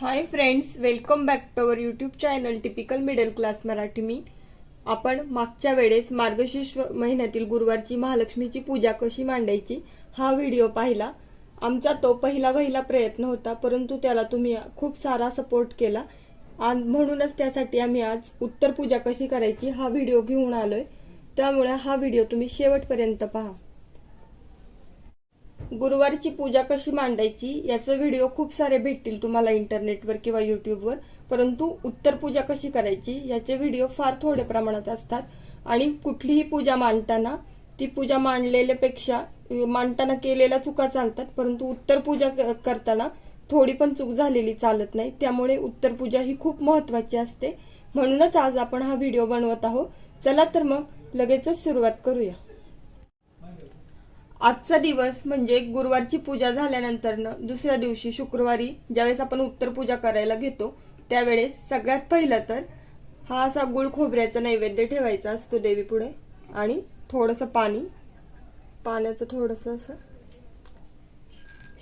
Hi friends welcome back to our YouTube channel typical middle class Marathi मी आपण मागच्या वेळेस मार्गशीर्ष महिन्यातील गुरुवारची महालक्ष्मीची पूजा कशी मांडायची हा व्हिडिओ पाहिला. आमचा तो पहिला पहिला प्रयत्न होता परंतु त्याला तुम्ही खूप सारा सपोर्ट केला. आणि म्हणूनच त्यासाठी आम्ही आज उत्तर पूजा कशी करायची हा व्हिडिओ घेऊन आलोय. त्यामुळे हा व्हिडिओ तुम्ही शेवटपर्यंत पहा. गुरुवारची पूजा कशी मांडायची याचे व्हिडिओ खूप सारे भेटतील तुम्हाला इंटरनेटवर किंवा युट्यूबवर परंतु उत्तर पूजा कशी करायची याचे व्हिडिओ फार थोडे प्रमाणात असतात. आणि कुठलीही पूजा मांडताना ती पूजा मांडलेल्यापेक्षा मांडताना केलेल्या चुका चालतात परंतु उत्तर पूजा क- करताना थोडी पण चूक झालेली चालत नाही. त्यामुळे उत्तर पूजा ही खूप महत्वाची असते. म्हणूनच आज आपण हा व्हिडिओ बनवत आहोत. चला तर मग लगेचच सुरुवात करूया. आजचा दिवस म्हणजे गुरुवारची पूजा झाल्यानंतर दुसऱ्या दिवशी शुक्रवारी ज्यावेळेस आपण उत्तर पूजा करायला घेतो त्यावेळेस सगळ्यात पहिलं तर हा असा गुळ खोबऱ्याचा नैवेद्य ठेवायचा असतो देवी पुढे आणि थोडस पाणी पाण्याचं थोडस असं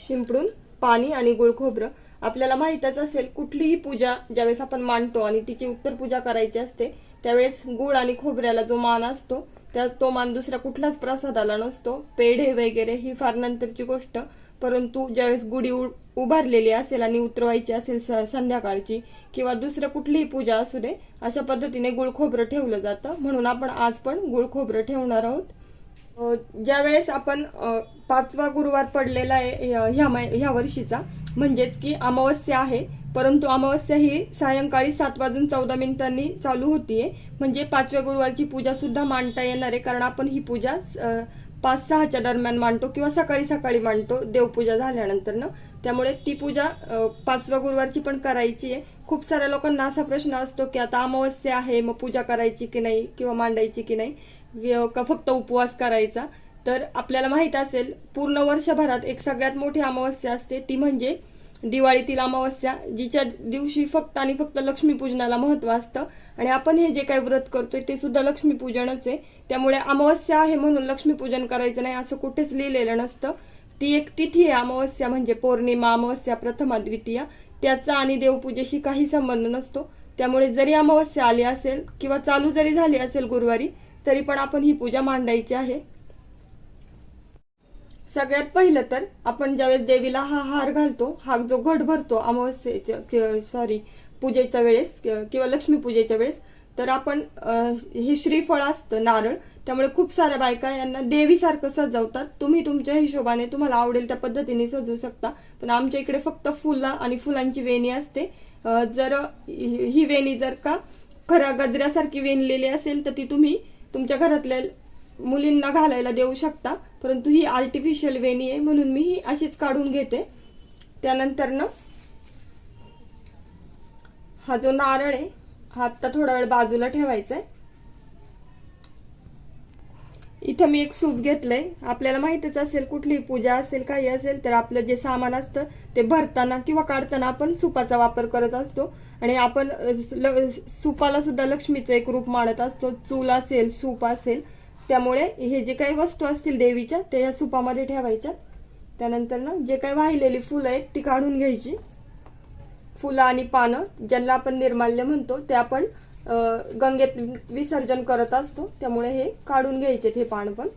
शिंपडून पाणी आणि गुळ खोबरं आपल्याला माहितच असेल कुठलीही पूजा ज्यावेळेस आपण मांडतो आणि तिची उत्तर पूजा करायची असते त्यावेळेस गुळ आणि खोबऱ्याला जो मान असतो त्या तो मान दुसऱ्या कुठलाच प्रसादाला नसतो. पेढे वगैरे ही फार नंतरची गोष्ट. परंतु ज्यावेळेस गुढी उभारलेली असेल आणि उतरवायची असेल संध्याकाळची किंवा दुसरं कुठलीही पूजा असू दे अशा पद्धतीने गुळ खोबरं ठेवलं जातं. म्हणून आपण आज पण गुळ खोबरं ठेवणार आहोत. ज्यावेळेस आपण पाचवा गुरुवार पडलेला आहे ह्या- ह्या वर्षीचा म्हणजेच की अमावस्या आहे. परंतु अमावस्या ही सायंकाळी सात वाजून चौदा मिनिटांनी चालू होतीये. म्हणजे पाचव्या गुरुवारची पूजा सुद्धा मांडता येणार आहे. कारण आपण ही पूजा पाच सहाच्या दरम्यान मांडतो किंवा सकाळी सकाळी मांडतो देवपूजा झाल्यानंतर ना त्यामुळे ती पूजा पाचव्या गुरुवारची पण करायची आहे. खूप साऱ्या लोकांना असा प्रश्न असतो की आता अमावस्या आहे मग पूजा करायची की नाही किंवा मांडायची की नाही? का फक्त उपवास करायचा? तर आपल्याला माहीत असेल पूर्ण वर्षभरात एक सगळ्यात मोठी अमावस्या असते. ती म्हणजे दिवाळीतील अमावस्या जिच्या दिवशी फक्त आणि फक्त लक्ष्मीपूजनाला महत्त्व असतं. आणि आपण हे जे काही व्रत करतोय ते सुद्धा लक्ष्मीपूजनच आहे. त्यामुळे अमावस्या आहे म्हणून लक्ष्मीपूजन करायचं नाही असं कुठेच लिहिलेलं नसतं. ती एक तिथी आहे. अमावस्या म्हणजे पौर्णिमा अमावस्या प्रथमा द्वितीया. त्याचा आणि देवपूजेशी काही संबंध नसतो. त्यामुळे जरी अमावस्या आली असेल किंवा चालू जरी झाली असेल गुरुवारी तरी पण आपण ही पूजा मांडायची आहे. सगळ्यात पहिलं तर आपण ज्यावेळेस देवीला हा हार घालतो हा जो घट भरतो अमावस्येच्या सॉरी पूजेच्या वेळेस किंवा लक्ष्मी पूजेच्या वेळेस तर आपण हे श्रीफळ असतं नारळ त्यामुळे खूप साऱ्या बायका यांना देवीसारखं सजवतात. तुम्ही तुमच्या हिशोबाने तुम्हाला आवडेल त्या पद्धतीने सजवू शकता. पण आमच्या इकडे फक्त फुला आणि फुलांची वेणी असते. जर ही ही वेणी जर का खऱ्या गजऱ्यासारखी वेणलेली असेल तर ती तुम्ही तुमच्या घरातल्या मुलींना घालायला देऊ शकता परंतु ही आर्टिफिशियल वेणी आहे म्हणून मी ही अशीच काढून घेते. त्यानंतर ना हा जो नारळ आहे हा आता थोडा वेळ बाजूला ठेवायचा आहे इथं मी एक सूप घेतलंय. आपल्याला माहितीच असेल कुठलीही पूजा असेल काही असेल तर आपलं जे सामान असतं ते भरताना किंवा काढताना आपण सुपाचा वापर करत असतो. आणि आपण सुपाला सुद्धा लक्ष्मीचं एक रूप मानत असतो. चूल असेल सूप असेल त्यामुळे हे जे काही वस्तू असतील देवीच्या ते या सुपामध्ये ठेवायच्या. त्यानंतर ना जे काही वाहिलेली फुलं आहेत ती काढून घ्यायची. फुलं आणि पानं ज्यांना आपण निर्माल्य म्हणतो ते आपण गंगेत विसर्जन करत असतो. त्यामुळे हे काढून घ्यायचे हे पान पण.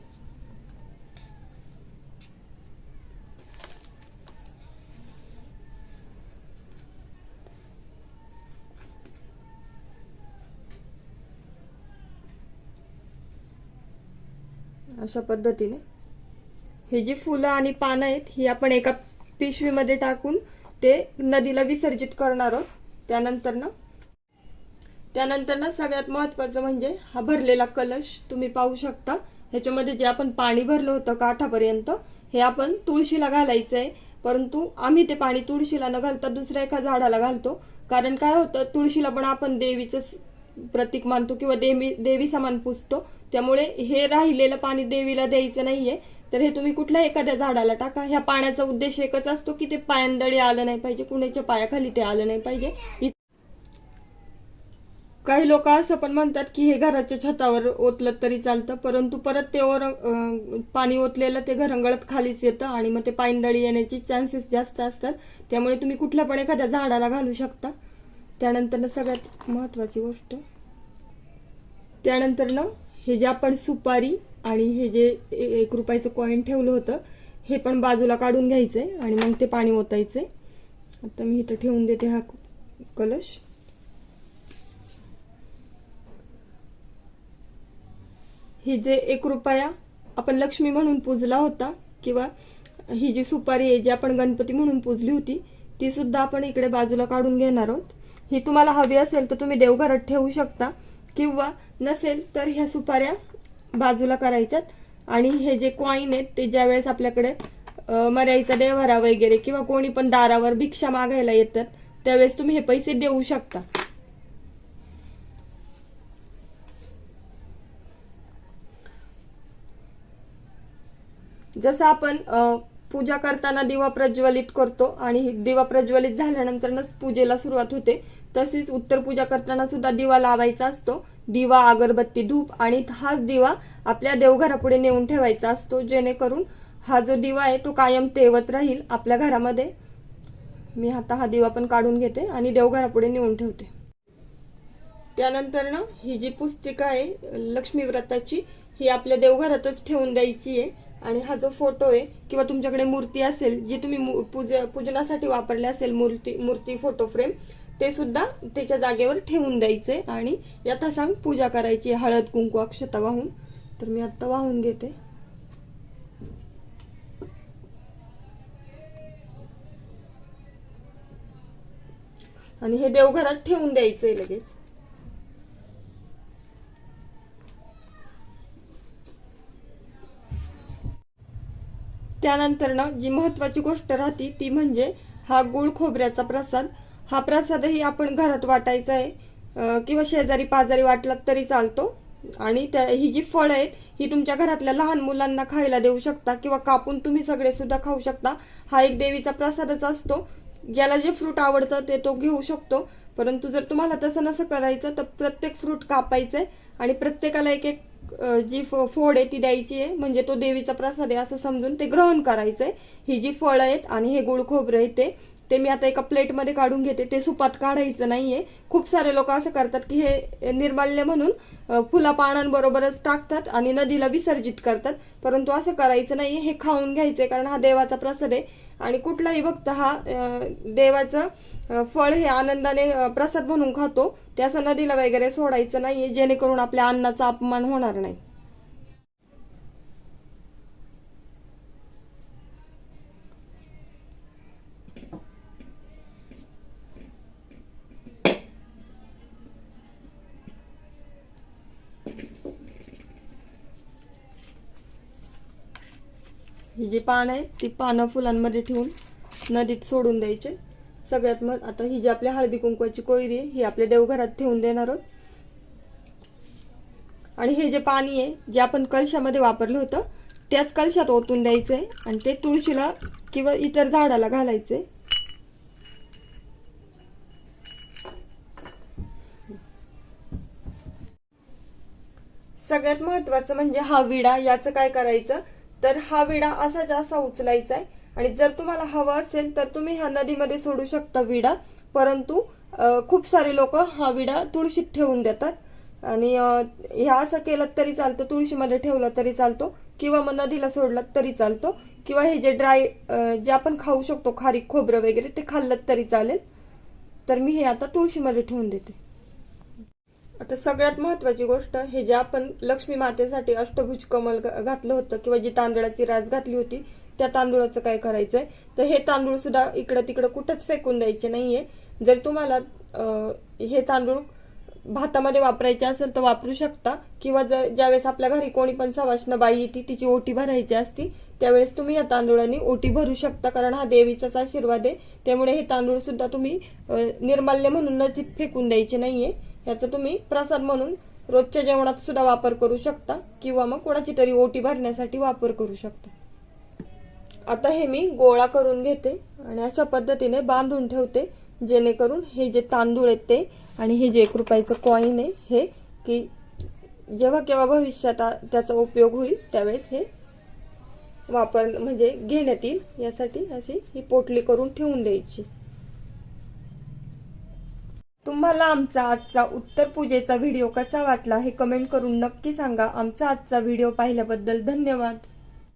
अशा पद्धतीने. हे जी फुलं आणि पानं आहेत ही आपण एका पिशवीमध्ये टाकून ते नदीला विसर्जित करणार आहोत. त्यानंतर ना त्यानंतर ना सगळ्यात महत्वाचं म्हणजे हा भरलेला कलश तुम्ही पाहू शकता. ह्याच्यामध्ये जे आपण पाणी भरलं होतं काठापर्यंत हे आपण तुळशीला घालायचं आहे. परंतु आम्ही ते पाणी तुळशीला न घालता दुसऱ्या एका झाडाला घालतो. कारण काय होतं तुळशीला पण आपण देवीचं प्रतीक मानतो किंवा देवी देवी समान पुजतो त्यामुळे हे राहिलेलं पाणी देवीला द्यायचं नाहीये. तर हे तुम्ही कुठल्या एखाद्या झाडाला टाका. ह्या पाण्याचा उद्देश एकच असतो की ते पायांदळी आलं नाही पाहिजे कुणाच्या पायाखाली ते आलं नाही पाहिजे. काही लोक असं पण म्हणतात की हे घराच्या छतावर ओतलं तरी चालतं परंतु परत ते ओर पाणी ओतलेलं ते घरंगळत खालीच येतं आणि मग ते पायंदळी येण्याचे चान्सेस जास्त असतात. त्यामुळे तुम्ही कुठल्या पण एखाद्या झाडाला घालू शकता. त्यानंतर सगळ्यात महत्वाची गोष्ट त्यानंतर ना हे जे आपण सुपारी आणि हे जे एक रुपयाचं कॉईन ठेवलं होतं हे पण बाजूला काढून घ्यायचंय आणि मग ते पाणी ओतायचंय. आता मी इथं ठेवून देते हा कलश. ही जे एक रुपया आपण लक्ष्मी म्हणून पूजला होता किंवा ही जी सुपारी आहे जी आपण गणपती म्हणून पूजली होती ती सुद्धा आपण इकडे बाजूला काढून घेणार आहोत. ही तुम्हाला हवी असेल तर तुम्ही देवघरात ठेवू शकता. किंवा नसेल तर ह्या सुपाऱ्या बाजूला करायच्यात. आणि हे जे कॉईन आहेत ते ज्यावेळेस आपल्याकडे मर्याईचा देवारा वगैरे किंवा कोणी पण दारावर भिक्षा मागायला येतात त्यावेळेस तुम्ही हे पैसे देऊ शकता. जसं आपण पूजा करताना दिवा प्रज्वलित करतो आणि दिवा प्रज्वलित झाल्यानंतरच पूजेला सुरुवात होते. तसेच उत्तर पूजा करताना सुद्धा दिवा लावायचा असतो. दिवा अगरबत्ती धूप आणि हाच दिवा आपल्या देवघरापुढे नेऊन ठेवायचा असतो. जेणेकरून हा जो दिवा आहे तो कायम तेवत राहील आपल्या घरामध्ये. मी आता हा दिवा पण काढून घेते आणि देवघरापुढे नेऊन ठेवते. त्यानंतर ना ही जी पुस्तिका आहे लक्ष्मी व्रताची ही आपल्या देवघरातच ठेवून द्यायची आहे. आणि हा जो फोटो आहे किंवा तुमच्याकडे मूर्ती असेल जी तुम्ही पूज- पूजनासाठी वापरली असेल मूर्ती मूर्ती फोटो फ्रेम ते सुद्धा त्याच्या जागेवर ठेवून द्यायचे. आणि यथासांग पूजा करायची हळद कुंकू अक्षता वाहून. तर मी आता वाहून घेते. आणि हे देवघरात ठेवून द्यायचंय लगेच. त्यानंतर ना जी महत्वाची गोष्ट राहते ती म्हणजे हा गुळ खोबऱ्याचा प्रसाद. हा प्रसादही आपण घरात वाटायचा आहे. किंवा शेजारी पाजारी वाटलात तरी चालतो. आणि त्या ही जी फळं आहेत ही तुमच्या घरातल्या लहान मुलांना खायला देऊ शकता किंवा कापून तुम्ही सगळे सुद्धा खाऊ शकता. हा एक देवीचा प्रसादच असतो. ज्याला जे फ्रूट आवडतं ते तो घेऊ शकतो. परंतु जर तुम्हाला तसं नसं करायचं तर प्रत्येक फ्रूट कापायचंय आणि प्रत्येकाला एक एक जी फोड आहे ती द्यायची आहे. म्हणजे तो देवीचा प्रसाद आहे असं समजून ते ग्रहण करायचंय. ही जी फळं आहेत आणि हे गुळ खोबरं आहे ते ते मी आता एका प्लेटमध्ये काढून घेते. ते सुपात काढायचं नाहीये. खूप सारे लोक असं करतात की हे निर्माल्य म्हणून अ, फुला पानांबरोबरच टाकतात आणि नदीला विसर्जित करतात. परंतु असं करायचं नाहीये. हे खाऊन घ्यायचंय कारण हा देवाचा प्रसाद आहे. आणि कुठलाही भक्त हा देवाचं फळ हे आनंदाने प्रसाद म्हणून खातो. त्या असं नदीला वगैरे सोडायचं नाहीये जेणेकरून आपल्या अन्नाचा अपमान होणार नाही. ही जी पानं आहेत ती पानं फुलांमध्ये ठेवून नदीत सोडून द्यायचे. सगळ्यात मग आता ही जी आपल्या हळदी कुंकवाची कोयरी आहे ही आपल्या देवघरात ठेवून देणार आहोत. आणि हे जे पाणी आहे जे आपण कलशामध्ये वापरलं होतं त्याच कलशात ओतून द्यायचंय आणि ते तुळशीला किंवा इतर झाडाला घालायचंय सगळ्यात महत्वाचं म्हणजे हा विडा याचं काय करायचं? तर हा विडा असा जास्त उचलायचा आहे. आणि जर तुम्हाला हवा असेल तर तुम्ही ह्या नदीमध्ये सोडू शकता विडा. परंतु खूप सारे लोक हा विडा तुळशीत ठेवून देतात. आणि ह्या असं केलं तरी चालतं तुळशीमध्ये ठेवलं तरी चालतो. किंवा मग नदीला सोडलात तरी चालतो. किंवा हे जे ड्राय जे आपण खाऊ शकतो खारीक खोबरं वगैरे ते खाल्लं तरी चालेल. तर मी हे आता तुळशीमध्ये ठेवून देते. आता सगळ्यात महत्वाची गोष्ट हे जे आपण लक्ष्मी मातेसाठी अष्टभुज कमल घातलं होतं किंवा जी तांदळाची रास घातली होती त्या तांदूळाचं काय करायचंय? तर हे तांदूळ सुद्धा इकडं तिकडं कुठंच फेकून द्यायचे नाहीये. जर तुम्हाला हे तांदूळ भातामध्ये वापरायचे असेल तर वापरू शकता. किंवा जर ज्यावेळेस आपल्या घरी कोणी पण सवाष्ण बाई येते तिची ओटी भरायची असती त्यावेळेस तुम्ही या तांदूळाने ओटी भरू शकता. कारण हा देवीचाच आशीर्वाद आहे. त्यामुळे हे तांदूळ सुद्धा तुम्ही निर्माल्य म्हणून नदीत फेकून द्यायचे नाहीये. याचा तुम्ही प्रसाद म्हणून रोजच्या जेवणात सुद्धा वापर करू शकता किंवा मग कोणाची तरी ओटी भरण्यासाठी वापर करू शकता. आता हे मी गोळा करून घेते आणि अशा पद्धतीने बांधून ठेवते जेणेकरून हे जे तांदूळ आहेत ते आणि हे जे एक रुपयाचं कॉईन आहे हे की जेव्हा केव्हा भविष्यात त्याचा उपयोग होईल त्यावेळेस हे वापर म्हणजे घेण्यात येईल यासाठी अशी ही पोटली करून ठेवून द्यायची. तुम्हाला आमचा आजचा उत्तर पूजेचा व्हिडिओ कसा वाटला हे कमेंट करून नक्की सांगा. आमचा आजचा व्हिडिओ पाहिल्याबद्दल धन्यवाद.